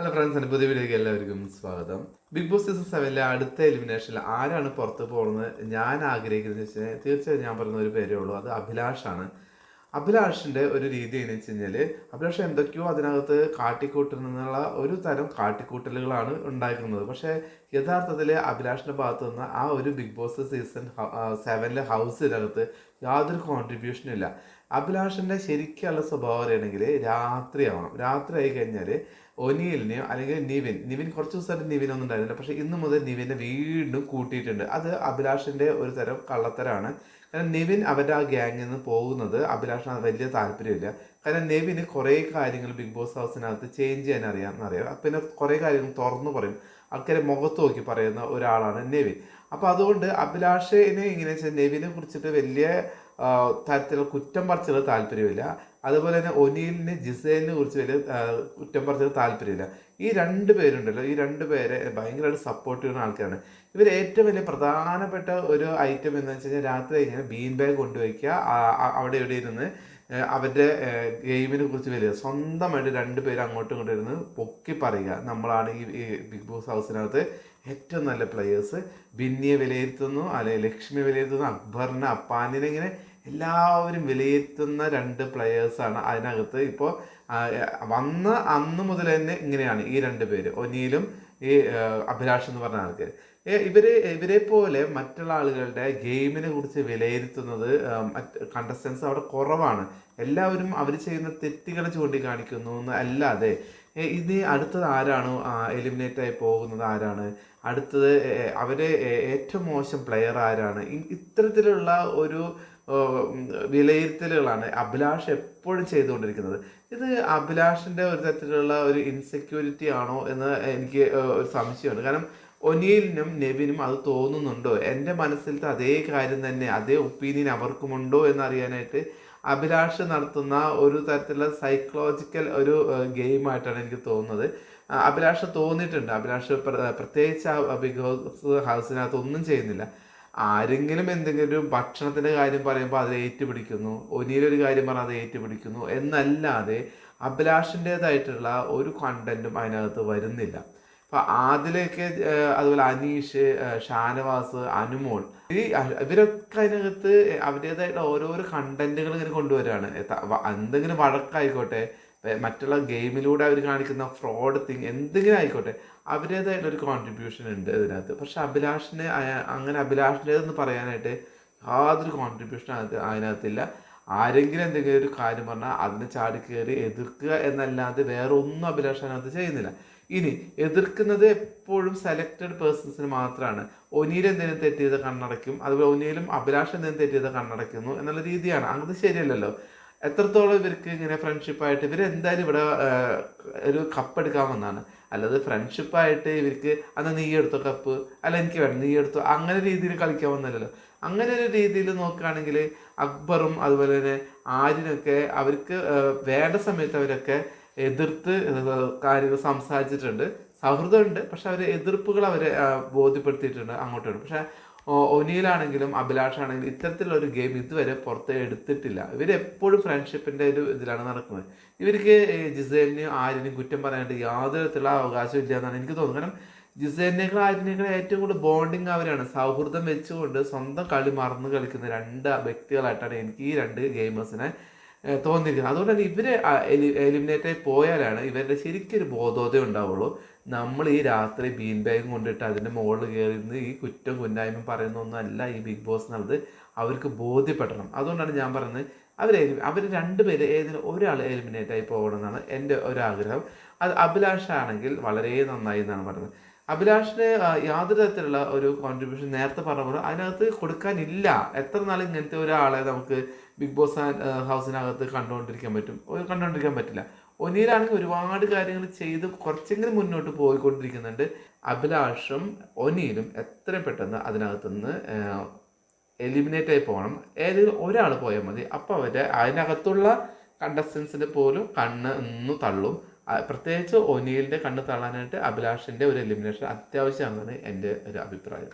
Hello friends എന്റെ പുതിയ എല്ലാവർക്കും സ്വാഗതം. ബിഗ് ബോസ് സീസൺ സെവനിലെ അടുത്ത എലിമിനേഷനിൽ ആരാണ് പുറത്ത് പോകുന്നത്? ഞാൻ ആഗ്രഹിക്കുന്നത് വെച്ചാൽ തീർച്ചയായും ഞാൻ പറയുന്ന ഒരു പേരേ ഉള്ളൂ. അത് അഭിലാഷാണ് അഭിലാഷിന്റെ ഒരു രീതി എന്ന് വെച്ച് കഴിഞ്ഞാൽ അഭിലാഷ് എന്തൊക്കെയോ അതിനകത്ത് കാട്ടിക്കൂട്ടുന്നുള്ള ഒരു തരം കാട്ടിക്കൂട്ടലുകളാണ് ഉണ്ടാക്കുന്നത്. പക്ഷേ യഥാർത്ഥത്തിൽ അഭിലാഷിന്റെ ഭാഗത്തു നിന്ന് ആ ഒരു ബിഗ് ബോസ് സീസൺ സെവനിലെ ഹൗസിനകത്ത് യാതൊരു കോൺട്രിബ്യൂഷനും ഇല്ല. അഭിലാഷിന്റെ ശരിക്കുള്ള സ്വഭാവം അറിയണമെങ്കിൽ രാത്രിയാവണം. രാത്രി ആയി കഴിഞ്ഞാൽ ഒനിയലിനെയോ അല്ലെങ്കിൽ നിവിൻ. നിവിൻ കുറച്ച് ദിവസമായിട്ട് നിവിൻ ഒന്നും ഉണ്ടായിരുന്നില്ല. പക്ഷേ ഇന്ന് മുതൽ നിവിനെ വീണ്ടും കൂട്ടിയിട്ടുണ്ട്. അത് അഭിലാഷിന്റെ ഒരു തരം കള്ളത്തരാണ്. കാരണം നിവിൻ അവരുടെ ആ ഗ്യാങ്ങിൽ നിന്ന് പോകുന്നത് അഭിലാഷിന് വലിയ താല്പര്യമില്ല. കാരണം നിവിന് കുറേ കാര്യങ്ങൾ ബിഗ് ബോസ് ഹൗസിനകത്ത് ചേഞ്ച് ചെയ്യാൻ അറിയാം എന്നറിയാം. പിന്നെ കുറേ കാര്യങ്ങൾ തുറന്നു പറയും. ആൾക്കാരെ മുഖത്ത് നോക്കി പറയുന്ന ഒരാളാണ് നെവിൻ. അപ്പോൾ അതുകൊണ്ട് അഭിലാഷിനെ ഇങ്ങനെ നെവിനെ കുറിച്ചിട്ട് വലിയ തരത്തിലുള്ള കുറ്റം പറച്ചിൽ താല്പര്യമില്ല. അതുപോലെ തന്നെ ഒനീലിന് ജിസേലിനെ കുറിച്ച് വലിയ കുറ്റം പറച്ചിൽ താല്പര്യമില്ല. ഈ രണ്ട് പേരുണ്ടല്ലോ. ഈ രണ്ട് പേരെ ഭയങ്കരമായിട്ട് സപ്പോർട്ട് ചെയ്യുന്ന ആൾക്കാരാണ്. ഇവർ ഏറ്റവും വലിയ പ്രധാനപ്പെട്ട ഒരു ഐറ്റം എന്ന് വെച്ച് കഴിഞ്ഞാൽ രാത്രി കഴിഞ്ഞാൽ ബീൻ ബാഗ് കൊണ്ടുവയ്ക്കുക. അവിടെ ഇവിടെ ഇരുന്ന് അവരുടെ ഗെയിമിനെ കുറിച്ച് വലിയ സ്വന്തമായിട്ട് രണ്ട് പേര് അങ്ങോട്ടും ഇങ്ങോട്ടും ഇരുന്ന് പൊക്കി പറയുക. നമ്മളാണ് ഈ ബിഗ് ബോസ് ഹൗസിനകത്ത് ഏറ്റവും നല്ല പ്ലെയേഴ്സ് ബിന്നിയെ വിലയിരുത്തുന്നു അല്ലെങ്കിൽ ലക്ഷ്മി വിലയിരുത്തുന്നു അക്ബറിനെ അപ്പാനിനെ ഇങ്ങനെ എല്ലാവരും വിലയിരുത്തുന്ന രണ്ട് പ്ലെയേഴ്സാണ് അതിനകത്ത്. ഇപ്പോൾ വന്ന അന്ന് മുതൽ തന്നെ ഇങ്ങനെയാണ് ഈ രണ്ട് പേര്. ഒനീലും ഈ അഭിലാഷ് എന്ന് പറഞ്ഞ ആൾക്കാർ ഇവരെ ഇവരെ പോലെ മറ്റുള്ള ആളുകളുടെ ഗെയിമിനെ കുറിച്ച് വിലയിരുത്തുന്നത് മറ്റ് കണ്ടസ്റ്റൻസ് അവിടെ കുറവാണ്. എല്ലാവരും അവർ ചെയ്യുന്ന തെറ്റുകൾ ചൂണ്ടിക്കാണിക്കുന്നു എന്ന് അല്ലാതെ. ഇത് അടുത്തത് ആരാണ്? എലിമിനേറ്റ് ആയി പോകുന്നത് ആരാണ്? അടുത്തത് അവരെ ഏറ്റവും മോശം പ്ലെയർ ആരാണ്? ഇത്തരത്തിലുള്ള ഒരു വിലയിരുത്തലുകളാണ് അഭിലാഷ് എപ്പോഴും ചെയ്തുകൊണ്ടിരിക്കുന്നത്. ഇത് അഭിലാഷിന്റെ ഒരു തരത്തിലുള്ള ഒരു ഇൻസെക്യൂരിറ്റി ആണോ എന്ന് എനിക്ക് ഒരു സംശയമുണ്ട്. കാരണം ഒനിയലിനും നെവിനും അത് തോന്നുന്നുണ്ടോ? എന്റെ മനസ്സിലത്തെ അതേ കാര്യം തന്നെ അതേ ഒപ്പീനിയൻ അവർക്കുമുണ്ടോ എന്നറിയാനായിട്ട് അഭിലാഷ് നടത്തുന്ന ഒരു തരത്തിലുള്ള സൈക്കോളജിക്കൽ ഒരു ഗെയിമായിട്ടാണ് എനിക്ക് തോന്നുന്നത്. അഭിലാഷ് തോന്നിയിട്ടുണ്ട്. അഭിലാഷ് പ്രത്യേകിച്ച് ബിഗ് ബോസ് ഹൗസിനകത്ത് ഒന്നും ചെയ്യുന്നില്ല. ആരെങ്കിലും എന്തെങ്കിലും ഭക്ഷണത്തിന്റെ കാര്യം പറയുമ്പോൾ അത് ഏറ്റുപിടിക്കുന്നു ഒനിയിലൊരു കാര്യം പറഞ്ഞാൽ അത് ഏറ്റുപിടിക്കുന്നു എന്നല്ലാതെ അഭിലാഷിന്റേതായിട്ടുള്ള ഒരു കണ്ടന്റും അതിനകത്ത് വരുന്നില്ല. അപ്പോൾ ആദിലേക്ക് അതുപോലെ അനീഷ് ഷാനവാസ് അനുമോൾ ഈ ഇവരൊക്കെ അതിനകത്ത് അവരുടേതായിട്ടുള്ള ഓരോരോ കണ്ടന്റുകൾ ഇങ്ങനെ കൊണ്ടുവരികയാണ് എന്തെങ്കിലും വഴക്കായിക്കോട്ടെ മറ്റുള്ള ഗെയിമിലൂടെ അവർ കാണിക്കുന്ന ഫ്രോഡ് തിങ് എന്തെങ്കിലും ആയിക്കോട്ടെ അവരുടേതായിട്ടുള്ള ഒരു കോൺട്രിബ്യൂഷൻ ഉണ്ട് ഇതിനകത്ത്. പക്ഷെ അഭിലാഷിനെ അങ്ങനെ അഭിലാഷിന്റെതെന്ന് പറയാനായിട്ട് യാതൊരു കോൺട്രിബ്യൂഷൻ അതിനകത്തില്ല. ആരെങ്കിലും എന്തെങ്കിലും ഒരു കാര്യം പറഞ്ഞാൽ അതിനെ ചാടി കയറി എതിർക്കുക എന്നല്ലാതെ വേറെ ഒന്നും അഭിലാഷ് അതിനകത്ത് ചെയ്യുന്നില്ല. ഇനി എതിർക്കുന്നത് എപ്പോഴും സെലക്റ്റഡ് പേഴ്സൺസിന് മാത്രമാണ് ഒനിയിൽ എന്തെങ്കിലും തെറ്റ് ചെയ്ത കണ്ണടയ്ക്കും. അതുപോലെ ഒനിയിലും അഭിലാഷ് എന്തെങ്കിലും തെറ്റ് ചെയ്ത കണ്ണടയ്ക്കുന്നു എന്നുള്ള രീതിയാണ്. അങ്ങനെ ശരിയല്ലല്ലോ. എത്രത്തോളം ഇവർക്ക് ഇങ്ങനെ ഫ്രണ്ട്ഷിപ്പായിട്ട് ഇവർ എന്തായാലും ഇവിടെ ഒരു കപ്പ് എടുക്കാൻ വന്നാണ്. അല്ലാതെ ഫ്രണ്ട്ഷിപ്പായിട്ട് ഇവർക്ക് അന്ന് നീ എടുത്തോ കപ്പ് അല്ല എനിക്ക് വേണം നീ എടുത്തോ അങ്ങനെ രീതിയിൽ കളിക്കാൻ വന്നല്ലോ അങ്ങനെ ഒരു രീതിയിൽ നോക്കുകയാണെങ്കിൽ അക്ബറും അതുപോലെ തന്നെ ആര്യനൊക്കെ അവർക്ക് വേണ്ട സമയത്ത് അവരൊക്കെ എതിർത്ത് കാര്യങ്ങൾ സംസാരിച്ചിട്ടുണ്ട്. സൗഹൃദമുണ്ട് പക്ഷെ അവരെ എതിർപ്പുകൾ അവരെ ബോധ്യപ്പെടുത്തിയിട്ടുണ്ട് അങ്ങോട്ടുണ്ട് പക്ഷെ ഒനിയിലാണെങ്കിലും അഭിലാഷാണെങ്കിലും ഇത്തരത്തിലുള്ള ഒരു ഗെയിം ഇതുവരെ പുറത്ത് എടുത്തിട്ടില്ല. ഇവരെപ്പോഴും ഫ്രണ്ട്ഷിപ്പിന്റെ ഒരു ഇതിലാണ് നടക്കുന്നത്. ഇവർക്ക് ജിസേലിനെയും ആരിനെയും കുറ്റം പറയാണ്ട് യാതൊരു തരത്തിലുള്ള അവകാശം ഇല്ല എന്നാണ് എനിക്ക് തോന്നുന്നത്. കാരണം ജിസേലിനേക്കാൾ ആരിനേക്കാൾ ഏറ്റവും കൂടുതൽ ബോണ്ടിങ് അവരാണ്. സൗഹൃദം വെച്ചുകൊണ്ട് സ്വന്തം കളി മറന്ന് കളിക്കുന്ന രണ്ട് വ്യക്തികളായിട്ടാണ് എനിക്ക് ഈ രണ്ട് ഗെയിമേഴ്സിനെ തോന്നിയിരിക്കുന്നത്. അതുകൊണ്ട് തന്നെ ഇവർ എലിമിനേറ്റായി പോയാലാണ് ഇവരുടെ ശരിക്കൊരു ബോധോദയം ഉണ്ടാവുള്ളൂ. നമ്മൾ ഈ രാത്രി ബീൻ ബാഗും കൊണ്ടിട്ട് അതിന്റെ മുകളിൽ കയറി ഈ കുറ്റം കുന്നായ്മ പറയുന്നൊന്നുമല്ല ഈ ബിഗ് ബോസ് എന്നുള്ളത്. അവർക്ക് ബോധ്യപ്പെടണം. അതുകൊണ്ടാണ് ഞാൻ പറയുന്നത് അവർ അവർ രണ്ടുപേര് ഏതെങ്കിലും ഒരാൾ എലിമിനേറ്റ് ആയി പോകണമെന്നാണ് എന്റെ ഒരാഗ്രഹം. അത് അഭിലാഷ് ആണെങ്കിൽ വളരെ നന്നായി എന്നാണ് പറയുന്നത്. അഭിലാഷിന് യാതൊരു തരത്തിലുള്ള ഒരു കോൺട്രിബ്യൂഷൻ നേരത്തെ പറഞ്ഞ പോലെ അതിനകത്ത് കൊടുക്കാനില്ല. എത്ര നാൾ ഇങ്ങനത്തെ ഒരാളെ നമുക്ക് ബിഗ് ബോസ് ഹൗസിനകത്ത് കണ്ടുകൊണ്ടിരിക്കാൻ പറ്റും? കണ്ടുകൊണ്ടിരിക്കാൻ പറ്റില്ല. ഒനിയിലാണെങ്കിൽ ഒരുപാട് കാര്യങ്ങൾ ചെയ്ത് കുറച്ചെങ്കിലും മുന്നോട്ട് പോയിക്കൊണ്ടിരിക്കുന്നുണ്ട്. അഭിലാഷും ഒനീലും എത്ര പെട്ടെന്ന് അതിനകത്തുനിന്ന് എലിമിനേറ്റ് ആയി പോകണം. ഏതെങ്കിലും ഒരാൾ പോയാൽ മതി. അപ്പോൾ അവരെ അതിനകത്തുള്ള കണ്ടസ്റ്റൻസിന് പോലും കണ്ണ് ഇന്ന് തള്ളും. പ്രത്യേകിച്ച് ഒനീലിന്റെ കണ്ണ് തള്ളാനായിട്ട് അഭിലാഷിന്റെ ഒരു എലിമിനേഷൻ അത്യാവശ്യമാണെന്നാണ് എന്റെ ഒരു അഭിപ്രായം.